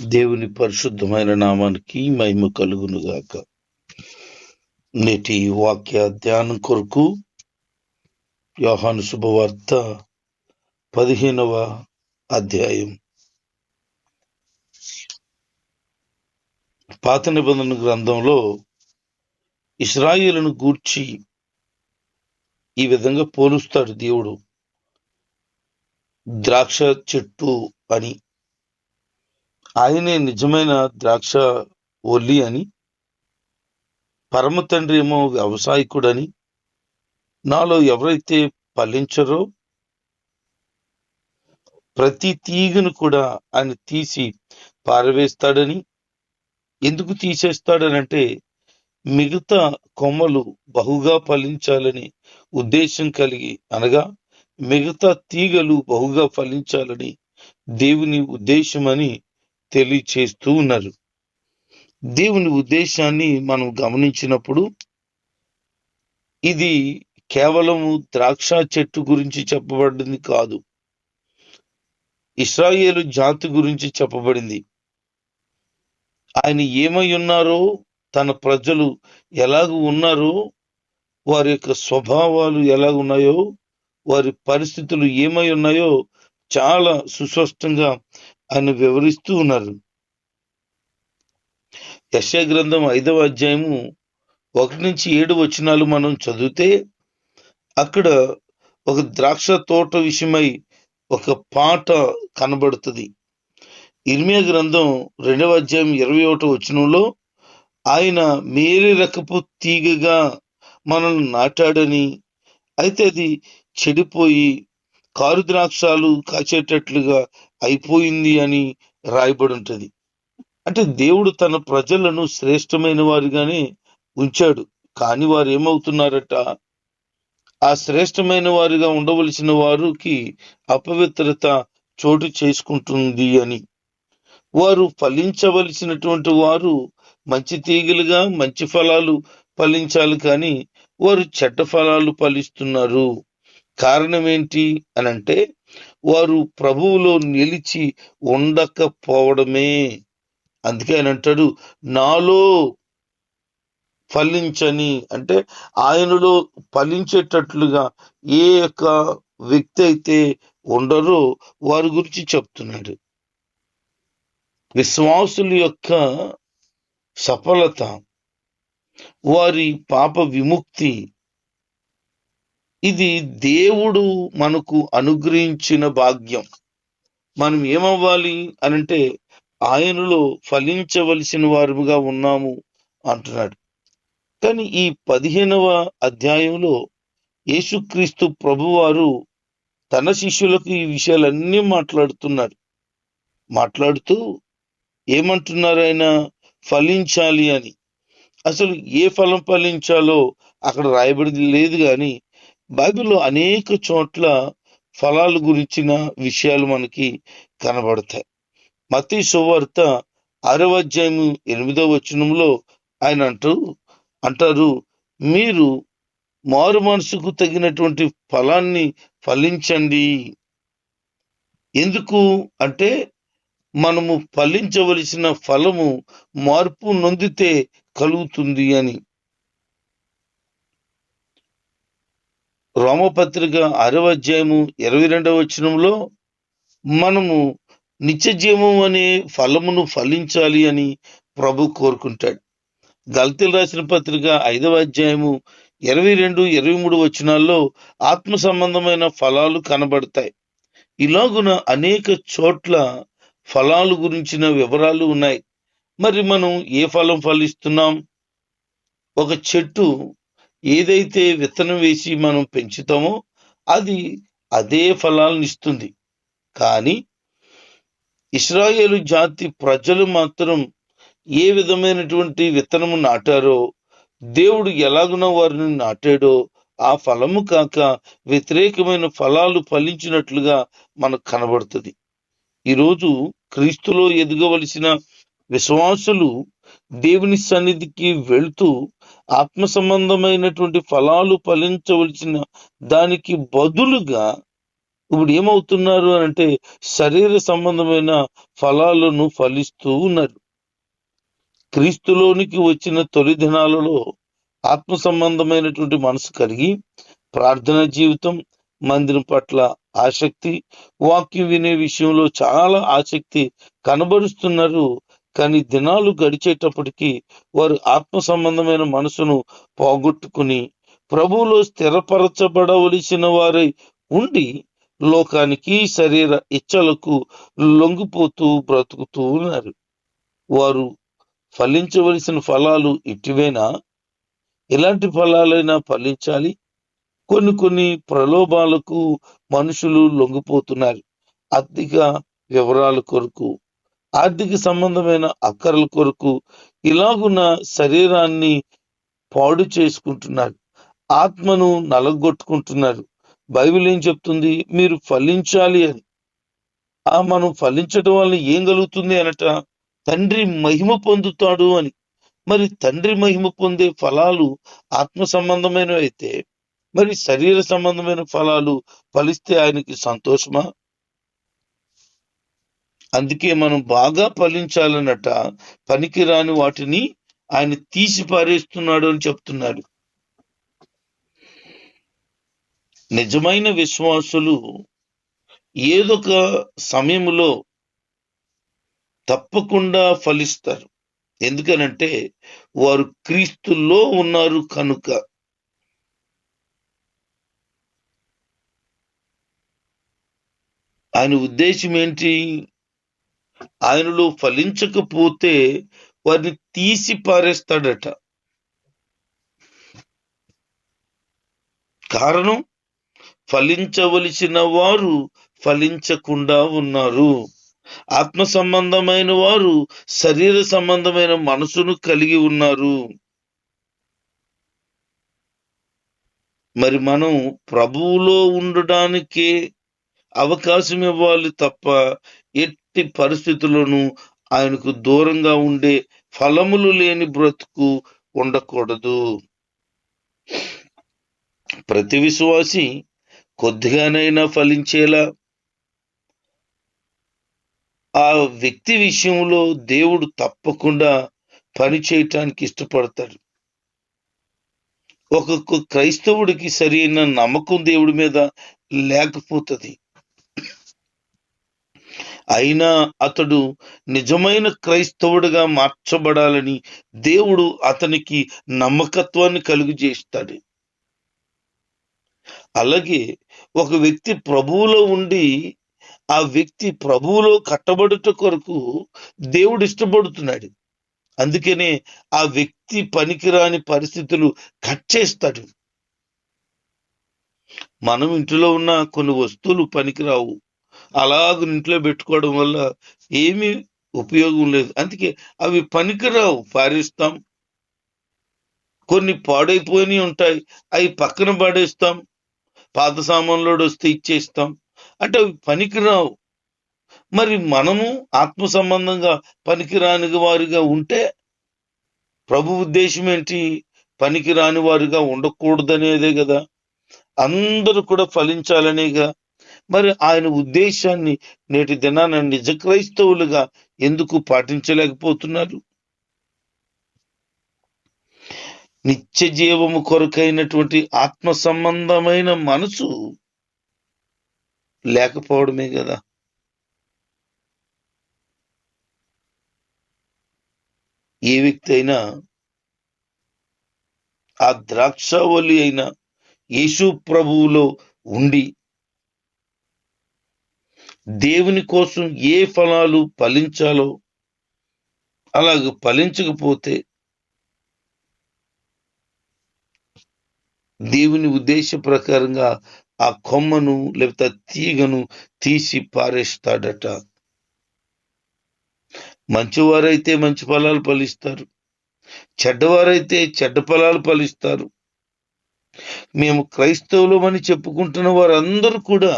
దేవుని పరిశుద్ధమైన నామానికి మహిమ కలుగును గాక నేటి వాక్య ధ్యానం కొరకు యోహాను శుభవార్త పదిహేనవ అధ్యాయం. పాత నిబంధన గ్రంథంలో ఇస్రాయిలను గూర్చి ఈ విధంగా పోలుస్తాడు దేవుడు. ద్రాక్ష చెట్టు అని ఆయనే నిజమైన ద్రాక్ష ఒల్లి అని పరమ తండ్రి ఏమో వ్యవసాయకుడని నాలో ఎవరైతే ఫలించరో ప్రతి తీగను కూడా ఆయన తీసి పారవేస్తాడని ఎందుకు తీసేస్తాడనంటే మిగతా కొమ్మలు బహుగా ఫలించాలని ఉద్దేశం కలిగి అనగా మిగతా తీగలు బహుగా ఫలించాలని దేవుని ఉద్దేశమని తెలియచేస్తూ ఉన్నారు. దేవుని ఉద్దేశాన్ని మనం గమనించినప్పుడు ఇది కేవలము ద్రాక్ష చెట్టు గురించి చెప్పబడింది కాదు. ఇస్రాయేలు జాతి గురించి చెప్పబడింది. ఆయన ఏమై ఉన్నారో తన ప్రజలు ఎలాగ ఉన్నారో వారి యొక్క స్వభావాలు ఎలాగ ఉన్నాయో వారి పరిస్థితులు ఏమై ఉన్నాయో చాలా సుస్పష్టంగా ఆయన వివరిస్తూ ఉన్నారు. యశ గ్రంథం ఐదవ అధ్యాయము ఒకటి నుంచి ఏడు వచనాలు మనం చదివితే అక్కడ ఒక ద్రాక్ష తోట విషయమై ఒక పాట కనబడుతుంది. ఇర్మియా గ్రంథం రెండవ అధ్యాయం ఇరవై ఒకటో వచనంలో ఆయన మేరే రకపు తీగగా మనల్ని నాటాడని అయితే అది చెడిపోయి కారు ద్రాక్షాలు కాచేటట్లుగా అయిపోయింది అని రాయబడి ఉంటుంది అంటే దేవుడు తన ప్రజలను శ్రేష్టమైన వారిగానే ఉంచాడు. కానీ వారు ఏమవుతున్నారట ఆ శ్రేష్టమైన వారిగా ఉండవలసిన వారికి అపవిత్రత చోటు చేసుకుంటుంది అని. వారు ఫలించవలసినటువంటి వారు మంచి తీగలుగా మంచి ఫలాలు ఫలించాలి కానీ వారు చెడ్డ ఫలాలు ఫలిస్తున్నారు. కారణం ఏంటి అని అంటే వారు ప్రభువులో నిలిచి ఉండకపోవడమే. అందుకే ఆయన అంటాడు నాలో ఫలించని అంటే ఆయనలో ఫలించేటట్లుగా ఏ యొక్క వ్యక్తి అయితే ఉండరో వారి గురించి చెప్తున్నాడు. విశ్వాసుల యొక్క సఫలత వారి పాప విముక్తి ఇది దేవుడు మనకు అనుగ్రహించిన భాగ్యం. మనం ఏమవ్వాలి అనంటే ఆయనలో ఫలించవలసిన వారుగా ఉన్నాము అంటున్నాడు. కానీ ఈ పదిహేనవ అధ్యాయంలో యేసుక్రీస్తు ప్రభువారు తన శిష్యులకు ఈ విషయాలన్నీ మాట్లాడుతున్నాడు మాట్లాడుతూ ఏమంటున్నారు ఆయన? ఫలించాలి అని. అసలు ఏ ఫలం ఫలించాలో అక్కడ రాయబడి లేదు కానీ బైబిల్లో అనేక చోట్ల ఫలాల గురించిన విషయాలు మనకి కనబడతాయి. మతీ సువార్త ఆరవ ఎనిమిదో ఎనిమిదవ వచనంలో ఆయన అంటూ అంటారు మీరు మారు మనసుకు తగినటువంటి ఫలాన్ని ఫలించండి. ఎందుకు అంటే మనము ఫలించవలసిన ఫలము మార్పు నొందితే కలుగుతుంది అని. రోమపత్రిక అరవ అధ్యాయము ఇరవై రెండవ వచనంలో మనము నిత్య జీవం అనే ఫలమును ఫలించాలి అని ప్రభు కోరుకుంటాడు. దళితులు రాసిన పత్రిక ఐదవ అధ్యాయము ఇరవై రెండు ఇరవై మూడు వచనాల్లో ఆత్మ సంబంధమైన ఫలాలు కనబడతాయి. ఇలాగున అనేక చోట్ల ఫలాలు గురించిన వివరాలు ఉన్నాయి. మరి మనం ఏ ఫలం ఫలిస్తున్నాం? ఒక చెట్టు ఏదైతే విత్తనం వేసి మనం పెంచుతామో అది అదే ఫలాలను ఇస్తుంది. కానీ ఇస్రాయేలు జాతి ప్రజలు మాత్రం ఏ విధమైనటువంటి విత్తనము నాటారో దేవుడు ఎలాగున వారిని నాటాడో ఆ ఫలము కాక వ్యతిరేకమైన ఫలాలు ఫలించినట్లుగా మనకు కనబడుతుంది. ఈరోజు క్రీస్తులో ఎదగవలసిన విశ్వాసులు దేవుని సన్నిధికి వెళ్తూ ఆత్మ సంబంధమైనటువంటి ఫలాలు ఫలించవలసిన దానికి బదులుగా ఇప్పుడు ఏమవుతున్నారు అని అంటే శరీర సంబంధమైన ఫలాలను ఫలిస్తూ ఉన్నారు. క్రీస్తులోనికి వచ్చిన తొలి దినాలలో ఆత్మ సంబంధమైనటువంటి మనసు కలిగి ప్రార్థన జీవితం మందిరం పట్ల ఆసక్తి వాక్యం వినే విషయంలో చాలా ఆసక్తి కనబరుస్తున్నారు. కానీ దినాలు గడిచేటప్పటికీ వారు ఆత్మ సంబంధమైన మనసును పోగొట్టుకుని ప్రభువులో స్థిరపరచబడవలసిన వారై ఉండి లోకానికి శరీర ఇచ్చలకు లొంగిపోతూ బ్రతుకుతూ ఉన్నారు. వారు ఫలించవలసిన ఫలాలు ఇటువేనా? ఎలాంటి ఫలాలైనా ఫలించాలి. కొన్ని కొన్ని ప్రలోభాలకు మనుషులు లొంగిపోతున్నారు. ఆర్థిక వివరాల కొరకు ఆర్థిక సంబంధమైన అక్కరల కొరకు ఇలాగున్న శరీరాన్ని పాడు చేసుకుంటున్నారు ఆత్మను నలగొట్టుకుంటున్నారు బైబిల్ ఏం చెప్తుంది? మీరు ఫలించాలి అని. ఆ మనం ఫలించడం వల్ల ఏం కలుగుతుంది అనట? తండ్రి మహిమ పొందుతాడు అని. మరి తండ్రి మహిమ పొందే ఫలాలు ఆత్మ సంబంధమైనవి అయితే మరి శరీర సంబంధమైన ఫలాలు ఫలిస్తే ఆయనకి సంతోషమా? అందుకే మనం బాగా ఫలించాలన్నట పనికిరాని వాటిని ఆయన తీసి పారేస్తున్నాడు అని చెప్తున్నాడు. నిజమైన విశ్వాసులు ఏదొక సమయంలో తప్పకుండా ఫలిస్తారు. ఎందుకనంటే వారు క్రీస్తుల్లో ఉన్నారు కనుక. ఆయన ఉద్దేశం ఏంటి? ఆయనలో ఫలించకపోతే వారిని తీసి పారేస్తాడట. కారణం? ఫలించవలసిన వారు ఫలించకుండా ఉన్నారు. ఆత్మ సంబంధమైన వారు శరీర సంబంధమైన మనసును కలిగి ఉన్నారు. మరి మనం ప్రభువులో ఉండడానికే అవకాశం ఇవ్వాలి తప్ప ఎట్టి పరిస్థితులను ఆయనకు దూరంగా ఉండే ఫలములు లేని బ్రతుకు ఉండకూడదు. ప్రతి విశ్వాసి కొద్దిగానైనా ఫలించేలా ఆ వ్యక్తి విషయంలో దేవుడు తప్పకుండా పని చేయటానికి ఇష్టపడతాడు. ఒక్కొక్క క్రైస్తవుడికి సరైన నమ్మకం దేవుడి మీద లేకపోతుంది. అయినా అతడు నిజమైన క్రైస్తవుడిగా మార్చబడాలని దేవుడు అతనికి నమ్మకత్వాన్ని కలుగు చేస్తాడు. అలాగే ఒక వ్యక్తి ప్రభువులో ఉండి ఆ వ్యక్తి ప్రభువులో కట్టబడుట కొరకు దేవుడు ఇష్టపడుతున్నాడు. అందుకనే ఆ వ్యక్తి పనికిరాని పరిస్థితులు కట్ చేస్తాడు. మనం ఇంట్లో ఉన్న కొన్ని వస్తువులు పనికిరావు. అలాగ ఇంట్లో పెట్టుకోవడం వల్ల ఏమీ ఉపయోగం లేదు. అందుకే అవి పనికిరావు. పారేస్తాం. కొన్ని పాడైపోయినవి ఉంటాయి. అవి పక్కన పాడేస్తాం. పాత సామాన్లోడు వస్తే ఇచ్చేస్తాం. అంటే అవి పనికిరావు. మరి మనము ఆత్మ సంబంధంగా పనికిరాని వారిగా ఉంటే ప్రభు ఉద్దేశం ఏంటి? పనికిరాని వారిగా ఉండకూడదనేదే కదా. అందరూ కూడా ఫలించాలనేగా మరి ఆయన ఉద్దేశాన్ని నేటి దినాన నిజ క్రైస్తవులుగా ఎందుకు పాటించలేకపోతున్నారు? నిత్య జీవము కొరకైనటువంటి ఆత్మ సంబంధమైన మనసు లేకపోవడమే కదా. ఏ వ్యక్తి అయినా ఆ ద్రాక్షావళి అయిన యేసు ప్రభువులో ఉండి దేవుని కోసం ఏ ఫలాలు ఫలించాలో అలాగ ఫలించకపోతే దేవుని ఉద్దేశ ప్రకారంగా ఆ కొమ్మను లేకపోతే తీగను తీసి పారేస్తాడట. మంచివారైతే మంచి ఫలాలు ఫలిస్తారు. చెడ్డవారైతే చెడ్డ ఫలాలు ఫలిస్తారు. మేము క్రైస్తవులమని చెప్పుకుంటున్న వారందరూ కూడా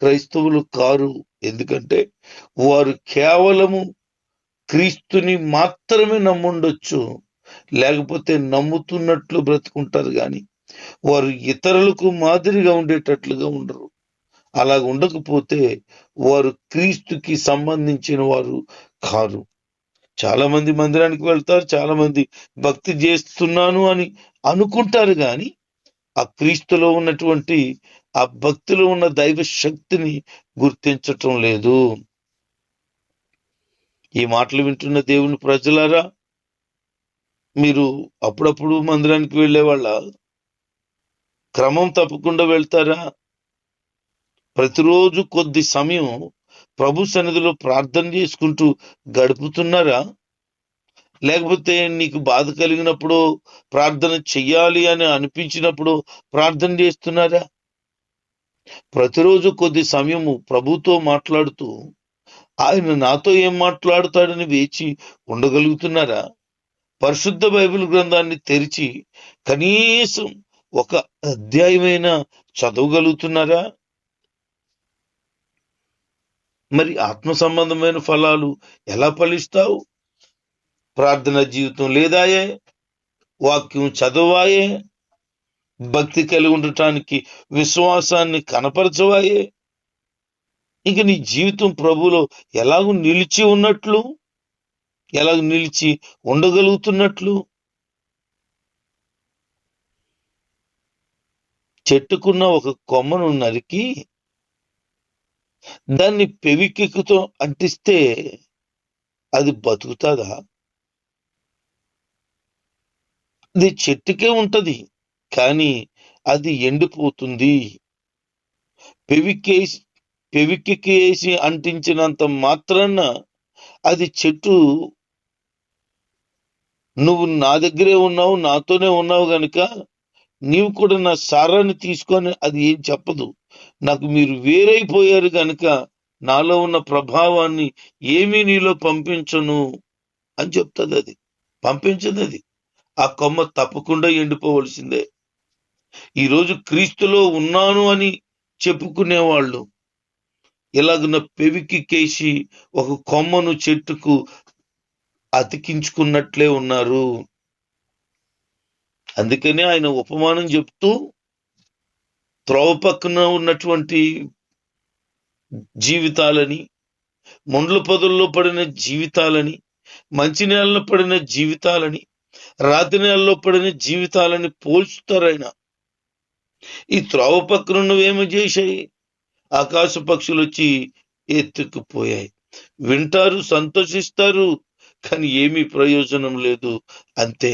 క్రైస్తవులు కారు. ఎందుకంటే వారు కేవలము క్రీస్తుని మాత్రమే నమ్ముండొచ్చు. లేకపోతే నమ్ముతున్నట్లు బ్రతుకుంటారు కానీ వారు ఇతరులకు మాదిరిగా ఉండేటట్లుగా ఉండరు. అలా ఉండకపోతే వారు క్రీస్తుకి సంబంధించిన వారు కారు. చాలామంది మందిరానికి వెళ్తారు చాలామంది భక్తి చేస్తున్నాను అని అనుకుంటారు కానీ ఆ క్రీస్తులో ఉన్నటువంటి ఆ భక్తిలో ఉన్న దైవ శక్తిని గుర్తించటం లేదు. ఈ మాటలు వింటున్న దేవుని ప్రజలారా మీరు అప్పుడప్పుడు మందిరానికి వెళ్ళే వాళ్ళ క్రమం తప్పకుండా వెళ్తారా? ప్రతిరోజు కొద్ది సమయం ప్రభు సన్నిధిలో ప్రార్థన చేసుకుంటూ గడుపుతున్నారా? లేకపోతే నీకు బాధ కలిగినప్పుడు ప్రార్థన చెయ్యాలి అని అనిపించినప్పుడు ప్రార్థన చేస్తున్నారా? ప్రతిరోజు కొద్ది సమయము ప్రభుతో మాట్లాడుతూ ఆయన నాతో ఏం మాట్లాడుతాడని వేచి ఉండగలుగుతున్నారా? పరిశుద్ధ బైబిల్ గ్రంథాన్ని తెరిచి కనీసం ఒక అధ్యాయమైన చదవగలుగుతున్నారా? మరి ఆత్మ సంబంధమైన ఫలాలు ఎలా ఫలిస్తావు? ప్రార్థన జీవితం లేదాయే? వాక్యం చదవాయే? భక్తి కలిగి ఉండటానికి విశ్వాసాన్ని కనపరచవాయే. ఇంక నీ జీవితం ప్రభులో ఎలాగూ నిలిచి ఉన్నట్లు ఎలాగ నిలిచి ఉండగలుగుతున్నట్లు చెట్టుకున్న ఒక కొమ్మను నరికి దాన్ని పెవికెక్కుతో అంటిస్తే అది బతుకుతుందా? అది చెట్టుకే ఉంటది. కానీ అది ఎండిపోతుంది. పెవికేసి పెవికేసి అంటించినంత మాత్రాన అది చెట్టు నువ్వు నా దగ్గరే ఉన్నావు నాతోనే ఉన్నావు గనుక నీవు కూడా నా సారాన్ని తీసుకొని అది ఏం చెప్పదు. నాకు మీరు వేరైపోయారు గనుక నాలో ఉన్న ప్రభావాన్ని ఏమీ నీలో పంపించను అని చెప్తుంది అది. పంపించదు అది ఆ కొమ్మ తప్పకుండా ఎండిపోవలసిందే. ఈరోజు క్రీస్తులో ఉన్నాను అని చెప్పుకునేవాళ్ళు. ఇలాగున్న పెవికి కేసి ఒక కొమ్మను చెట్టుకు అతికించుకున్నట్లే ఉన్నారు. అందుకనే ఆయన ఉపమానం చెప్తూ త్రోవ పక్కన ఉన్నటువంటి జీవితాలని ముండ్ల పొదల్లో పడిన జీవితాలని మంచి నేలలో పడిన జీవితాలని రాతి నేలలో పడిన జీవితాలని పోల్చుతారు ఆయన. ఈ త్రోవ పక్కన నువ్వేమో చేశాయి? ఆకాశ పక్షులు వచ్చి ఎత్తుకుపోయాయి. వింటారు సంతోషిస్తారు కానీ ఏమీ ప్రయోజనం లేదు. అంతే.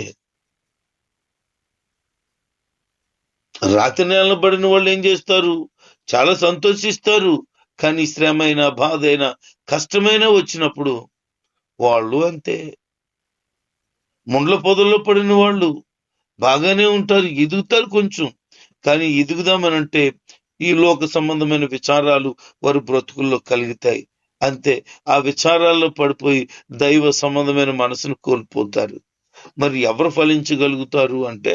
రాతి నేలను పడిన వాళ్ళు ఏం చేస్తారు? చాలా సంతోషిస్తారు కానీ శ్రమైన బాధైన కష్టమైన వచ్చినప్పుడు వాళ్ళు అంతే. ముండ్ల పొదల్లో పడిన వాళ్ళు బాగానే ఉంటారు ఎదుగుతారు కొంచెం. కానీ ఎదుగుదామనంటే ఈ లోక సంబంధమైన విచారాలు వారి బ్రతుకుల్లో కలుగుతాయి. అంతే ఆ విచారాల్లో పడిపోయి దైవ సంబంధమైన మనసును కోల్పోతారు. మరి ఎవరు ఫలించగలుగుతారు అంటే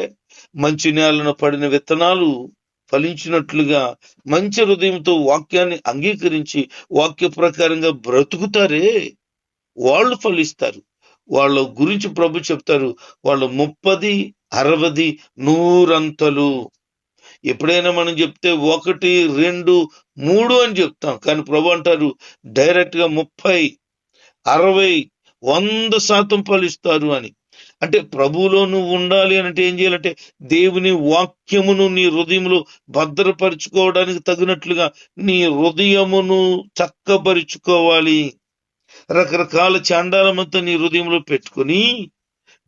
మంచి నేలన పడిన విత్తనాలు ఫలించినట్లుగా మంచి హృదయంతో వాక్యాన్ని అంగీకరించి వాక్య ప్రకారంగా బ్రతుకుతారే? వాళ్ళు ఫలిస్తారు. వాళ్ళ గురించి ప్రభు చెప్తారు వాళ్ళు ముప్పది అరవది నూరంతలు. ఎప్పుడైనా మనం చెప్తే ఒకటి రెండు మూడు అని చెప్తాం. కానీ ప్రభు అంటారు డైరెక్ట్గా ముప్పై అరవై వంద శాతం ఫలిస్తారు అని. అంటే ప్రభువులో నువ్వు ఉండాలి అంటే ఏం చేయాలంటే దేవుని వాక్యమును నీ హృదయంలో భద్రపరుచుకోవడానికి తగినట్లుగా నీ హృదయమును చక్కపరుచుకోవాలి. రకరకాల చాండాలమంతా నీ హృదయంలో పెట్టుకొని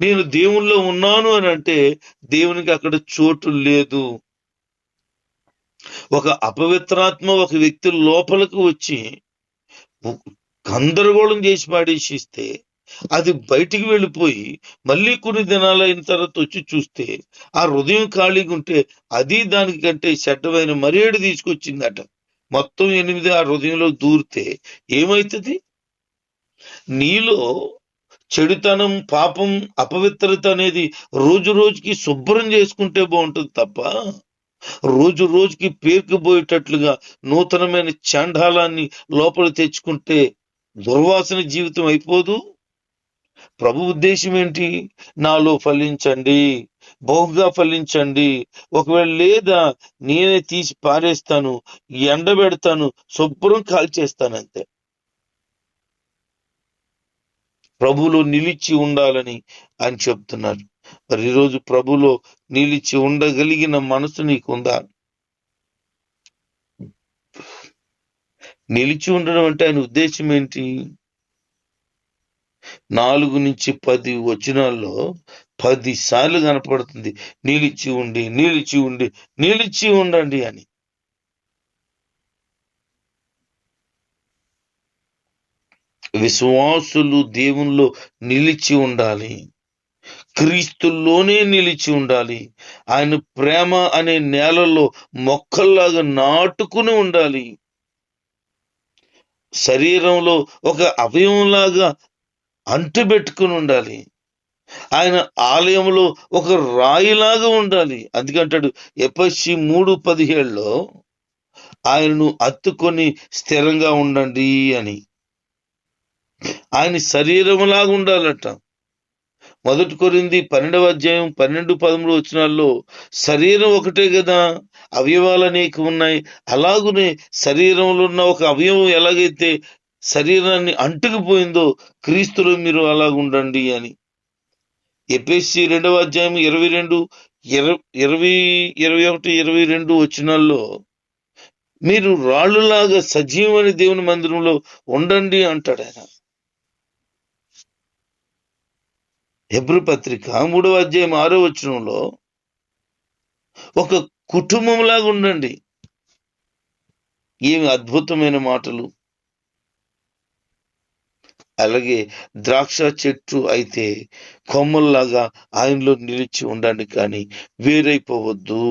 నేను దేవుల్లో ఉన్నాను అని అంటే దేవునికి అక్కడ చోటు లేదు. ఒక అపవిత్రాత్మ ఒక వ్యక్తి లోపలికి వచ్చి గందరగోళం చేసి పాడేసిస్తే అది బయటికి వెళ్ళిపోయి మళ్ళీ కొన్ని దినాలు అయిన తర్వాత వచ్చి చూస్తే ఆ హృదయం ఖాళీగా ఉంటే అది దానికంటే చెడ్డమైన మరేడు తీసుకొచ్చిందట. మొత్తం ఎనిమిది ఆ హృదయంలో దూరితే ఏమవుతుంది నీలో చెడుతనం పాపం అపవిత్రత అనేది రోజు రోజుకి శుభ్రం చేసుకుంటే బాగుంటుంది తప్ప రోజు రోజుకి పేరుకుపోయేటట్లుగా నూతనమైన చాండాలాన్ని లోపల తెచ్చుకుంటే దుర్వాసన జీవితం అయిపోదు? ప్రభు ఉద్దేశం ఏంటి? నాలో ఫలించండి. బహుగా ఫలించండి. ఒకవేళ లేదా నేనే తీసి పారేస్తాను ఎండబెడతాను శుభ్రం కాల్చేస్తాను అంతే. ప్రభులో నిలిచి ఉండాలని ఆయన చెప్తున్నారు మరి ఈరోజు ప్రభులో నిలిచి ఉండగలిగిన మనసు నీకుందా? నిలిచి ఉండడం అంటే ఆయన ఉద్దేశం ఏంటి? నాలుగు నుంచి పది వచనాల్లో పది సార్లు కనపడుతుంది. నిలిచి ఉండి నిలిచి ఉండి నిలిచి ఉండండి అని. విశ్వాసులు దేవునిలో నిలిచి ఉండాలి. క్రీస్తుల్లోనే నిలిచి ఉండాలి. ఆయన ప్రేమ అనే నేలలో మొక్కల్లాగా నాటుకుని ఉండాలి. శరీరంలో ఒక అవయవంలాగా అంటుబెట్టుకుని ఉండాలి. ఆయన ఆలయంలో ఒక రాయిలాగా ఉండాలి. అందుకంటాడు ఎపస్సి మూడు పదిహేడులో ఆయనను అత్తుకొని స్థిరంగా ఉండండి అని. ఆయన శరీరంలాగా ఉండాలట. మొదటి కొరింది పన్నెండవ అధ్యాయం పన్నెండు పదమూడు వచ్చినాల్లో శరీరం ఒకటే కదా? అవయవాలు అనేక ఉన్నాయి. అలాగునే శరీరంలో ఉన్న ఒక అవయవం ఎలాగైతే శరీరాన్ని అంటుకుపోయిందో క్రీస్తులో మీరు అలాగుండండి అని. ఎపిఎస్సి రెండవ అధ్యాయం ఇరవై రెండు ఇరవై ఇరవై ఒకటి ఇరవై రెండు వచ్చినాల్లో మీరు రాళ్ళులాగా సజీవని దేవుని మందిరంలో ఉండండి అంటాడు ఆయన. హెబ్రు పత్రిక మూడవ అధ్యాయం ఆరో వచనంలో ఒక కుటుంబంలాగా ఉండండి. ఏమి అద్భుతమైన మాటలు. అలాగే ద్రాక్ష చెట్టు అయితే కొమ్మల్లాగా ఆయనలో నిలిచి ఉండండి కానీ వేరైపోవద్దు.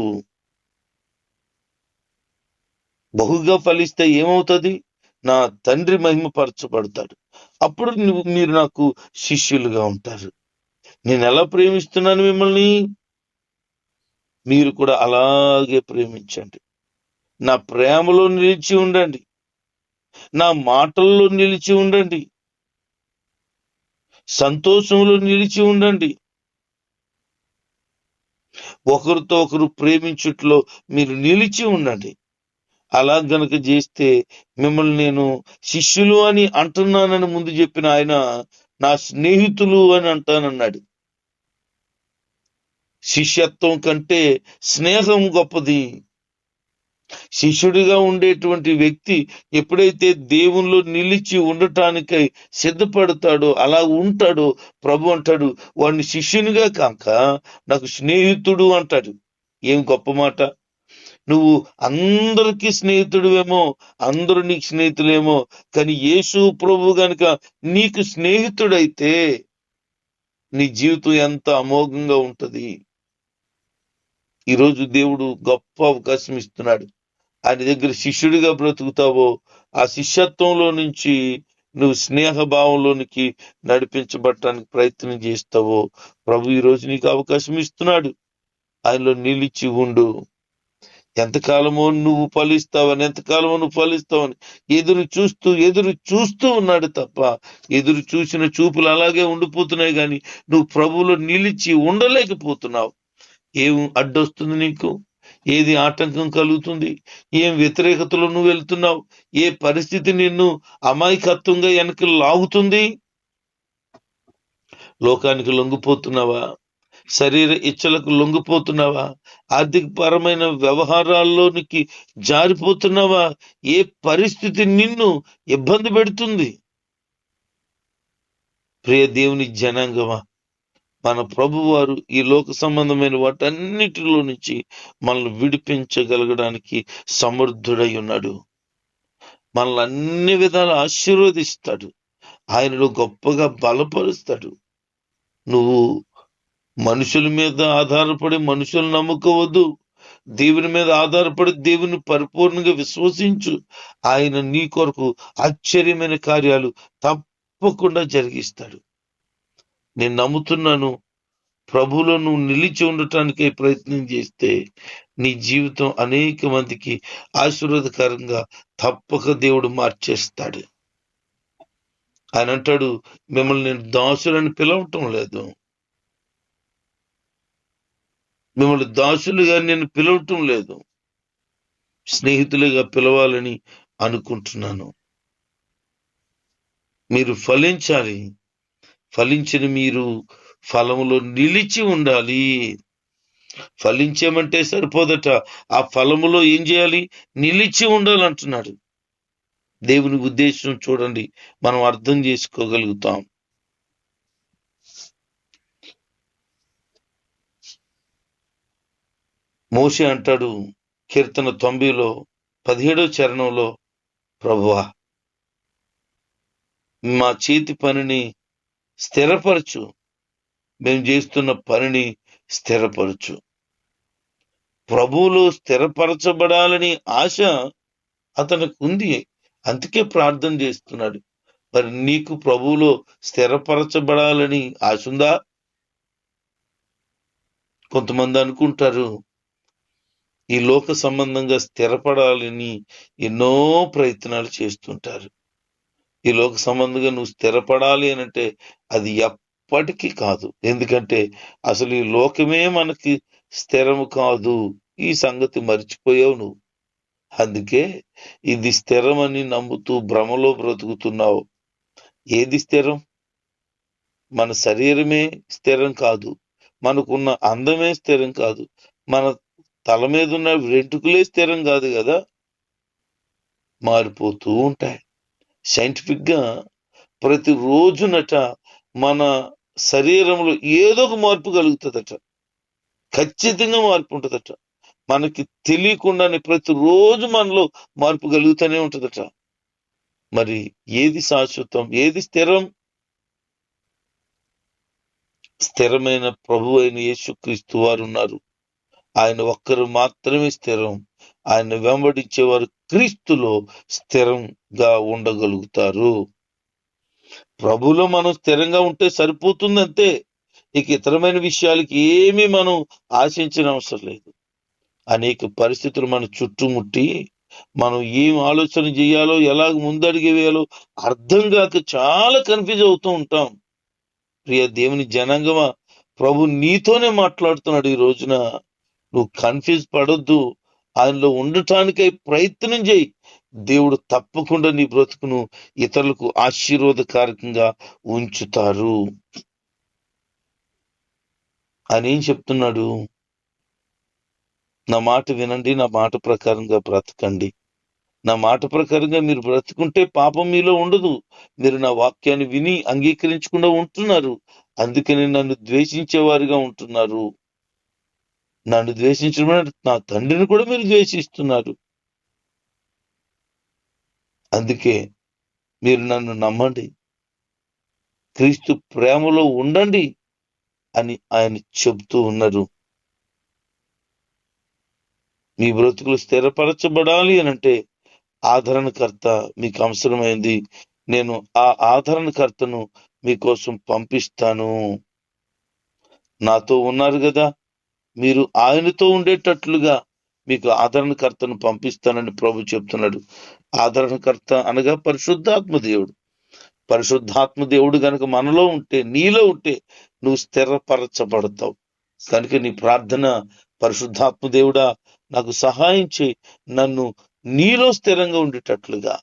బహుగా ఫలిస్తే ఏమవుతుంది? నా తండ్రి మహిమపరచబడతాడు. అప్పుడు మీరు నాకు శిష్యులుగా ఉంటారు. నేను ఎలా ప్రేమిస్తున్నాను మిమ్మల్ని? మీరు కూడా అలాగే ప్రేమించండి. నా ప్రేమలో నిలిచి ఉండండి. నా మాటల్లో నిలిచి ఉండండి. సంతోషంలో నిలిచి ఉండండి. ఒకరితో ఒకరు ప్రేమించుట్లో మీరు నిలిచి ఉండండి. అలా గనక చేస్తే మిమ్మల్ని నేను శిష్యులు అని అంటున్నానని ముందు చెప్పిన ఆయన నా స్నేహితులు అని అంటానన్నాడు. శిష్యత్వం కంటే స్నేహం గొప్పది. శిష్యుడిగా ఉండేటువంటి వ్యక్తి ఎప్పుడైతే దేవుణ్ణిలో నిలిచి ఉండటానికై సిద్ధపడతాడో అలా ఉంటాడో ప్రభు అంటాడు వాడిని శిష్యునిగా కాక నాకు స్నేహితుడు అంటాడు. ఏం గొప్ప మాట. నువ్వు అందరికీ స్నేహితుడువేమో అందరూ నీకు స్నేహితులేమో కానీ యేసు ప్రభు గనుక నీకు స్నేహితుడైతే నీ జీవితం ఎంత అమోఘంగా ఉంటది. ఈరోజు దేవుడు గొప్ప అవకాశం ఇస్తున్నాడు. ఆయన దగ్గర శిష్యుడిగా బ్రతుకుతావో ఆ శిష్యత్వంలో నుంచి నువ్వు స్నేహ భావంలోనికి నడిపించబడటానికి ప్రయత్నం చేస్తావో ప్రభు ఈ రోజు నీకు అవకాశం ఇస్తున్నాడు. ఆయనలో నిలిచి ఉండు. ఎంతకాలమో నువ్వు ఫలిస్తావని ఎంతకాలమో నువ్వు ఫలిస్తావని ఎదురు చూస్తూ ఎదురు చూస్తూ ఉన్నాడు తప్ప ఎదురు చూసిన చూపులు అలాగే ఉండిపోతున్నాయి కానీ నువ్వు ప్రభువులో నిలిచి ఉండలేకపోతున్నావు. ఏం అడ్డొస్తుంది నీకు? ఏది ఆటంకం కలుగుతుంది? ఏం వ్యతిరేకతలో నువ్వు వెళ్తున్నావు? ఏ పరిస్థితి నిన్ను అమాయకత్వంగా వెనక్కి లాగుతుంది? లోకానికి లొంగిపోతున్నావా? శరీర ఇచ్చలకు లొంగిపోతున్నావా? ఆర్థిక పరమైన వ్యవహారాల్లోనికి జారిపోతున్నావా? ఏ పరిస్థితి నిన్ను ఇబ్బంది పెడుతుంది? ప్రియ దేవుని జనాంగమా మన ప్రభువారు ఈ లోక సంబంధమైన వాటన్నిటిలో నుంచి మనల్ని విడిపించగలగడానికి సమర్థుడై ఉన్నాడు. మనల్ని అన్ని విధాలు ఆశీర్వదిస్తాడు. ఆయనను గొప్పగా బలపరుస్తాడు. నువ్వు మనుషుల మీద ఆధారపడి మనుషులు నమ్ముకోవద్దు. దేవుని మీద ఆధారపడి దేవుని పరిపూర్ణంగా విశ్వసించు. ఆయన నీ కొరకు ఆశ్చర్యమైన కార్యాలు తప్పకుండా జరిగిస్తాడు. నేను నమ్ముతున్నాను. ప్రభులను నువ్వు నిలిచి ఉండటానికే ప్రయత్నం చేస్తే నీ జీవితం అనేక మందికి ఆశీర్వాదకరంగా తప్పక దేవుడు మార్చేస్తాడు. ఆయన అంటాడు మిమ్మల్ని నేను దాసులని పిలవటం లేదు. మిమ్మల్ని దాసులుగా నేను పిలవటం లేదు. స్నేహితులుగా పిలవాలని అనుకుంటున్నాను. మీరు ఫలించాలి. ఫలించిన మీరు ఫలములో నిలిచి ఉండాలి. ఫలించేమంటే సరిపోదట. ఆ ఫలములో ఏం చేయాలి? నిలిచి ఉండాలంటున్నాడు. దేవుని ఉద్దేశం చూడండి. మనం అర్థం చేసుకోగలుగుతాం. మోషే అంటాడు కీర్తన తొంభైలో పదిహేడో చరణంలో ప్రభువా మా చేతి పనిని స్థిరపరచు. మేము చేస్తున్న పనిని స్థిరపరచు. ప్రభువులో స్థిరపరచబడాలని ఆశ అతనికి ఉంది అందుకే ప్రార్థన చేస్తున్నాడు. మరి నీకు ప్రభువులో స్థిరపరచబడాలని ఆశ ఉందా కొంతమంది అనుకుంటారు ఈ లోక సంబంధంగా స్థిరపడాలని ఎన్నో ప్రయత్నాలు చేస్తుంటారు. ఈ లోక సంబంధంగా నువ్వు స్థిరపడాలి అని అంటే అది ఎప్పటికీ కాదు. ఎందుకంటే అసలు ఈ లోకమే మనకి స్థిరము కాదు. ఈ సంగతి మర్చిపోయావు నువ్వు. అందుకే ఇది స్థిరమని నమ్ముతూ భ్రమలో బ్రతుకుతున్నావు. ఏది స్థిరం? మన శరీరమే స్థిరం కాదు. మనకున్న అందమే స్థిరం కాదు. మన తల మీద ఉన్న వెంట్రుకలే స్థిరం కాదు కదా? మారిపోతూ ఉంటాయి. సైంటిఫిక్గా ప్రతిరోజునట మన శరీరంలో ఏదో ఒక మార్పు కలుగుతుందట. ఖచ్చితంగా మార్పు ఉంటుందట. మనకి తెలియకుండానే ప్రతిరోజు మనలో మార్పు కలుగుతూనే ఉంటుందట. మరి ఏది శాశ్వతం? ఏది స్థిరం? స్థిరమైన ప్రభు అయిన యేసుక్రీస్తు వారు ఉన్నారు. ఆయన ఒక్కరు మాత్రమే స్థిరం. ఆయన వెంబడించేవారు క్రీస్తులో స్థిరంగా ఉండగలుగుతారు. ప్రభులో మనం స్థిరంగా ఉంటే సరిపోతుంది అంతే ఇక ఇతరమైన విషయాలకి ఏమీ మనం ఆశించిన అవసరం లేదు. అనేక పరిస్థితులు మన చుట్టుముట్టి మనం ఏం ఆలోచన చేయాలో ఎలా ముందడిగి వేయాలో అర్థం కాక చాలా కన్ఫ్యూజ్ అవుతూ ఉంటాం. ప్రియ దేవుని జనాంగమా ప్రభు నీతోనే మాట్లాడుతున్నాడు ఈ రోజున. నువ్వు కన్ఫ్యూజ్ పడొద్దు. ఆయనలో ఉండటానికై ప్రయత్నం చేయి. దేవుడు తప్పకుండా నీ బ్రతుకును ఇతరులకు ఆశీర్వాదకారకంగా ఉంచుతారు. అని ఏం చెప్తున్నాడు? నా మాట వినండి నా మాట ప్రకారంగా బ్రతకండి. నా మాట ప్రకారంగా మీరు బ్రతుకుంటే పాపం మీలో ఉండదు. మీరు నా వాక్యాన్ని విని అంగీకరించకుండా ఉంటున్నారు. అందుకని నన్ను ద్వేషించేవారుగా ఉంటున్నారు. నన్ను ద్వేషించడం నా తండ్రిని కూడా మీరు ద్వేషిస్తున్నారు. అందుకే మీరు నన్ను నమ్మండి. క్రీస్తు ప్రేమలో ఉండండి అని ఆయన చెబుతూ ఉన్నారు మీ బ్రతుకులు స్థిరపరచబడాలి అని అంటే ఆదరణకర్త మీకు అవసరమైంది. నేను ఆ ఆదరణకర్తను మీకోసం పంపిస్తాను. నాతో ఉన్నారు కదా. మీరు ఆయనతో ఉండేటట్లుగా మీకు ఆదరణకర్తను పంపిస్తానని ప్రభు చెప్తున్నాడు. ఆదరణకర్త అనగా పరిశుద్ధాత్మ దేవుడు. పరిశుద్ధాత్మ దేవుడు కనుక మనలో ఉంటే నీలో ఉంటే నువ్వు స్థిరపరచబడతావు. కనుక నీ ప్రార్థన పరిశుద్ధాత్మ దేవుడా నాకు సహాయం చేయి. నన్ను నీలో స్థిరంగా ఉండేటట్లుగా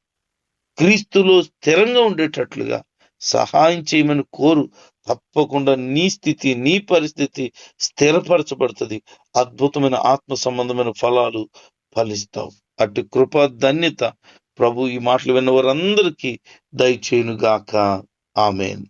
క్రీస్తులో స్థిరంగా ఉండేటట్లుగా సహాయం చేయమని కోరు. తప్పకుండా నీ స్థితి నీ పరిస్థితి స్థిరపరచబడుతుంది. అద్భుతమైన ఆత్మ సంబంధమైన ఫలాలు ఫలిస్తావు. అటు కృప ధన్యత. ప్రభు ఈ మాటలు విన్న వారందరికీ దయచేయునుగాక. ఆమెన్.